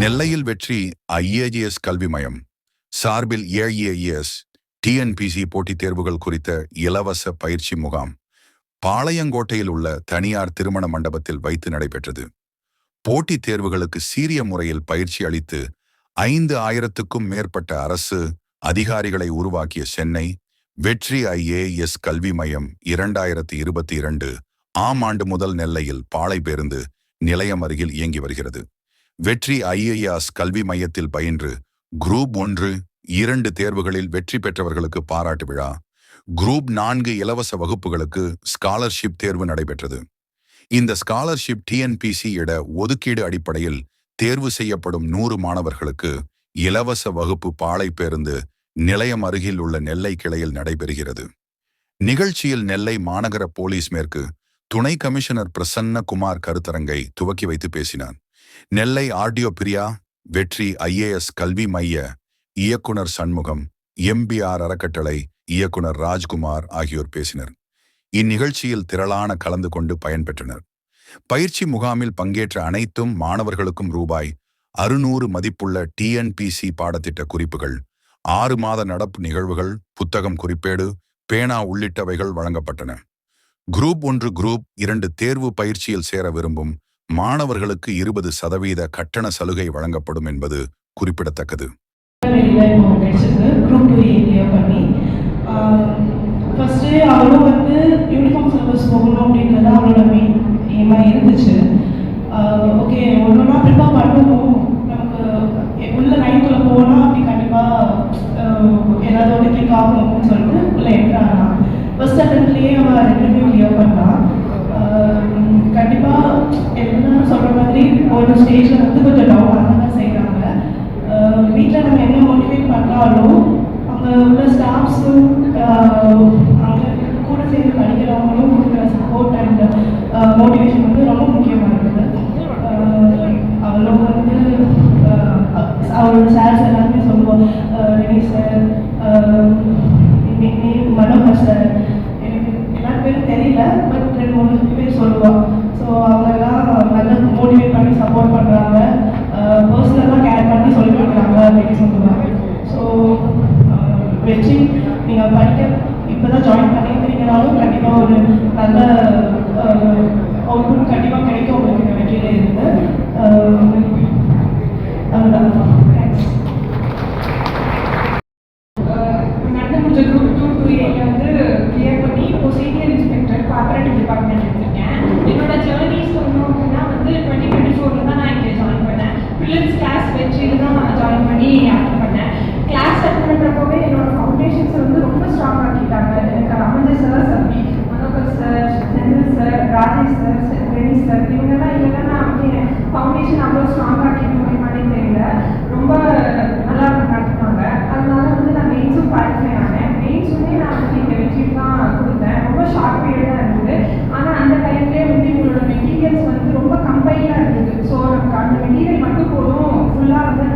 நெல்லையில் வெற்றி ஐஏஜிஎஸ் கல்வி மையம். சார்பில் ஏஇஏஎஸ் டிஎன்பிசி போட்டித் தேர்வுகள் குறித்த இலவச பயிற்சி முகாம். பாளையங்கோட்டையில் உள்ள தனியார் திருமண மண்டபத்தில் வைத்து நடைபெற்றது. போட்டித் தேர்வுகளுக்கு சீரிய முறையில் பயிற்சி அளித்து ஐந்து ஆயிரத்துக்கும் மேற்பட்ட அரசு அதிகாரிகளை உருவாக்கிய சென்னை வெற்றி ஐஏஎஸ் கல்வி மையம் இரண்டாயிரத்தி இருபத்தி இரண்டு ஆம் ஆண்டு முதல் நெல்லையில் பாளை பேருந்து நிலையம் அருகில் இயங்கி வருகிறது. வெற்றி ஐஏஎஸ் கல்வி மையத்தில் பயின்று குரூப் ஒன்று இரண்டு தேர்வுகளில் வெற்றி பெற்றவர்களுக்கு பாராட்டு விழா. குரூப் நான்கு இலவச வகுப்புகளுக்கு ஸ்காலர்ஷிப் தேர்வு நடைபெற்றது. இந்த ஸ்காலர்ஷிப் டிஎன்பிசி இட ஒதுக்கீடு அடிப்படையில் தேர்வு செய்யப்படும் நூறு மாணவர்களுக்கு இலவச வகுப்பு பாளை பேருந்து நிலையம் அருகில் உள்ள நெல்லை கிளையில் நடைபெறுகிறது. நிகழ்ச்சியில் நெல்லை மாநகர போலீஸ் மேற்கு துணை கமிஷனர் பிரசன்ன குமார் கருத்தரங்கை துவக்கி வைத்து பேசினார். நெல்லை ஆர்டியோ பிரியா வெற்றி ஐஏஎஸ் கல்வி மைய இயக்குனர் சண்முகம் எம்பிஆர் அறக்கட்டளை இயக்குனர் ராஜ்குமார் ஆகியோர் பேசினர். இந்நிகழ்ச்சியில் திரளான கலந்து கொண்டு பயன்பெற்றனர். பயிற்சி முகாமில் பங்கேற்ற அனைத்தும் மாணவர்களுக்கும் ரூபாய் அறுநூறு மதிப்புள்ள டிஎன்பிசி பாடத்திட்ட குறிப்புகள் ஆறு மாத நடப்பு நிகழ்வுகள் புத்தகம் குறிப்பேடு பேனா உள்ளிட்டவைகள் வழங்கப்பட்டன. குரூப் ஒன்று குரூப் இரண்டு தேர்வு பயிற்சியில் சேர விரும்பும் மாணவர்களுக்கு இருபது சதவீத கட்டண சலுகை வழங்கப்படும் என்பது குறிப்பிடத்தக்கது. ஃபஸ்ட்டு அவளும் வந்து யூனிஃபார்ம் சிலபஸ் போகணும் அப்படின்றது அவளோட மெயின் எய்மாக இருந்துச்சு ஓகே ஒன்று ஒன்றா ப்ரிப்பேர் நமக்கு உள்ள நைன்குள்ளே போனால் அப்படி கண்டிப்பாக ஏதாவது ஒன்று கிளிக் ஆகும் அப்படின்னு சொல்லிட்டு உள்ள என்ட்ரானா ஃபஸ்ட் அட்டம்ப்ட்லேயே அவள் ரெண்டுமே கிளியர் பண்ணான் கண்டிப்பாக எல்லாரும் சொல்கிற மாதிரி ஒரு ஸ்டேஜில் வந்து கொஞ்சம் டவுன் ஆக தான் செய்கிறாங்க வீட்டில் நம்ம என்ன மோட்டிவேட் பண்ணாலும் அங்கே உள்ள ஸ்டாஃப்ஸும் அங்கே கூட சேர்ந்து படிக்கிறவங்களும் கொடுக்குற சப்போர்ட் அண்ட் மோட்டிவேஷன் வந்து ரொம்ப முக்கியமாக இருக்குது. அவளும் வந்து அவரோட சார்ஸ் எல்லாருமே சொல்லுவோம் Reni sir sir sir sir Rajesh sir Reni sir இவங்கெல்லாம் இல்லைன்னா நான் ஃபவுண்டேஷன் அவ்வளோ ஸ்ட்ராங்காக ஆக்கிக்க முடியுமானே தெரியல ரொம்ப நல்லா நடத்துனாங்க அதனால வந்து நான் மெயின்ஸும் குவாலிஃபை ஆனேன் மெயின்ஸுமே நான் வந்து இங்கே வச்சுட்டு தான் கொடுத்தேன் ரொம்ப ஷார்ட் பீரியடாக இருந்தது ஆனால் அந்த டைம்லேயே வந்து இவங்களோட மெட்டீரியல்ஸ் வந்து ரொம்ப கம்பைனாக இருந்தது. ஸோ நமக்கு அந்த மெட்டீரியல் மட்டும் போதும். ஃபுல்லாக வந்து